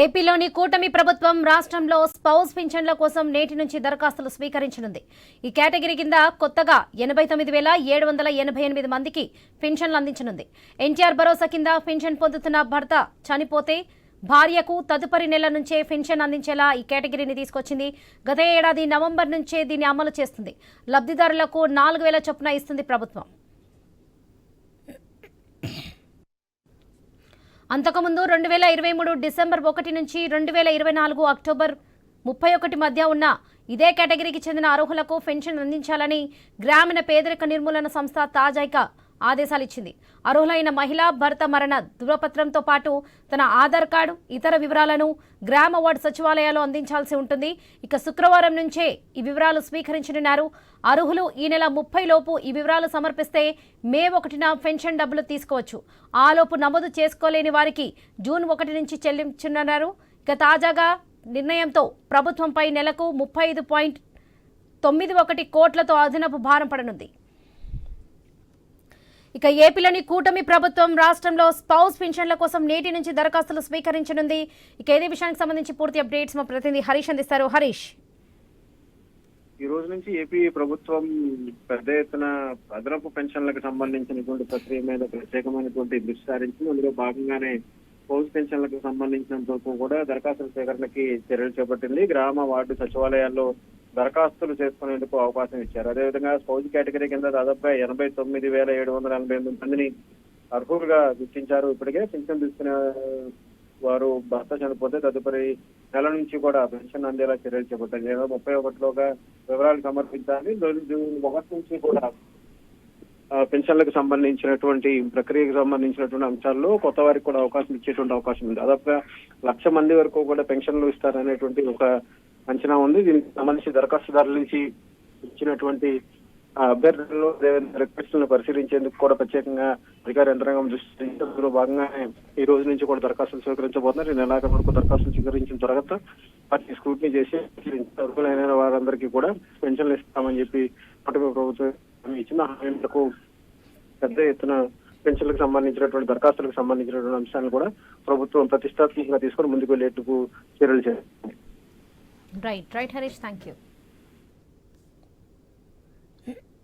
ఏపీలోని కూటమి ప్రభుత్వం రాష్ట్రంలో స్పౌస్ పింఛన్ల కోసం నేటి నుంచి దరఖాస్తులు స్వీకరించనుంది. ఈ కేటగిరీ కింద కొత్తగా ఎనభై తొమ్మిది వేల ఏడు వందల ఎనభై ఎనిమిది మందికి పింఛన్లు అందించనుంది. ఎన్టీఆర్ భరోసా కింద పింఛన్ పొందుతున్న భర్త చనిపోతే భార్యకు తదుపరి నెల నుంచే పెన్షన్ అందించేలా ఈ కేటగిరీని తీసుకొచ్చింది. గత ఏడాది నవంబర్ నుంచే దీన్ని అమలు చేస్తుంది. లబ్ధిదారులకు నాలుగు వేల చొప్పున ఇస్తుంది ప్రభుత్వం. అంతకుముందు రెండు వేల ఇరవై మూడు డిసెంబర్ ఒకటి నుంచి రెండు వేల ఇరవై నాలుగు అక్టోబర్ ముప్పై ఒకటి మధ్య ఉన్న ఇదే కేటగిరీకి చెందిన అర్హులకు పెన్షన్ అందించాలని గ్రామీణ పేదరిక నిర్మూలన సంస్థ తాజాగా ఆదేశాలు ఇచ్చింది అర్హులైన మహిళ భర్త మరణ ధృవపత్రంతో పాటు తన ఆధార్ కార్డు ఇతర వివరాలను గ్రామ వార్డు సచివాలయాలు అందించాల్సి ఉంటుంది. ఇక శుక్రవారం నుంచే ఈ వివరాలు స్వీకరించనున్నారు. అర్హులు ఈ నెల ముప్పై లోపు ఈ వివరాలు సమర్పిస్తే మే ఒకటిన పెన్షన్ డబ్బులు తీసుకోవచ్చు. ఆలోపు నమోదు చేసుకోలేని వారికి జూన్ ఒకటి నుంచి చెల్లించనున్నారు. ఇక తాజాగా నిర్ణయంతో ప్రభుత్వంపై నెలకు ముప్పై ఐదు పాయింట్ తొమ్మిది ఒకటి కోట్లతో అదనపు భారం పడనుంది. ఇక ఏపీలోని కూటమి ప్రభుత్వం రాష్ట్రంలో స్పౌస్ పెన్షన్ల కోసం నేటి నుంచి దరఖాస్తులు స్వీకరించనుంది. ఇక ఇదే విషయానికి సంబంధించి పూర్తి అప్డేట్స్ మా ప్రతినిధి హరీష్ అందిస్తారు. హరీష్. ఈ రోజు నుంచి ఏపీ ప్రభుత్వం పెద్ద ఎత్తున అదనపు పెన్షన్లకు సంబంధించినటువంటి ప్రక్రియ మీద ప్రత్యేకమైనటువంటి దృష్టి సారించింది. అందులో భాగంగానే పౌజ్ పెన్షన్లకు సంబంధించినంత వరకు కూడా దరఖాస్తుల సేకరణకి చర్యలు చేపట్టింది. గ్రామ వార్డు సచివాలయాల్లో దరఖాస్తులు చేసుకునేందుకు అవకాశం ఇచ్చారు. అదేవిధంగా స్పౌజ్ కేటగిరీ కింద దాదాపుగా ఎనభై తొమ్మిది వేల ఏడు వందల ఎనభై ఎనిమిది మందిని అర్హులుగా గుర్తించారు. ఇప్పటికే పెన్షన్ తీసుకునే వారు భర్త చనిపోతే తదుపరి నెల నుంచి కూడా పెన్షన్ అందేలా చర్యలు చేపట్టారు. లేదా ముప్పై ఒకటిలోగా వివరాలు సమర్పించాలి ఒకటి నుంచి కూడా ఆ, పెన్షన్లకు సంబంధించినటువంటి ప్రక్రియకు సంబంధించినటువంటి అంశాల్లో కొత్త వారికి కూడా అవకాశం ఇచ్చేటువంటి అవకాశం ఉంది. దాదాపుగా లక్ష మంది వరకు కూడా పెన్షన్లు ఇస్తారనేటువంటి ఒక అంచనా ఉంది. దీనికి సంబంధించి దరఖాస్తుదారుల నుంచి ఇచ్చినటువంటి ఆ, అభ్యర్థులు రిక్వెస్ట్లను పరిశీలించేందుకు కూడా ప్రత్యేకంగా అధికార యంత్రాంగం దృష్టి అందులో భాగంగానే ఈ రోజు నుంచి కూడా దరఖాస్తులు స్వీకరించబోతున్నారు. ఈ నెలాఖరు వరకు దరఖాస్తులు స్వీకరించిన తర్వాత వాటిని స్క్రూటినీ చేసి అర్హులైన వారందరికీ కూడా పెన్షన్లు ఇస్తామని చెప్పి కుటుంబ ప్రభుత్వం ఇచ్చిన హామీలకు పెద్ద ఎత్తున పెన్షన్లకు సంబంధించినటువంటి దరఖాస్తులకు సంబంధించినటువంటి అంశాలను కూడా ప్రభుత్వం ప్రతిష్టాత్మకంగా తీసుకొని ముందుకు వెళ్ళేట్టుకు చర్యలు చేస్తుంది Right, right, Harish, thank you.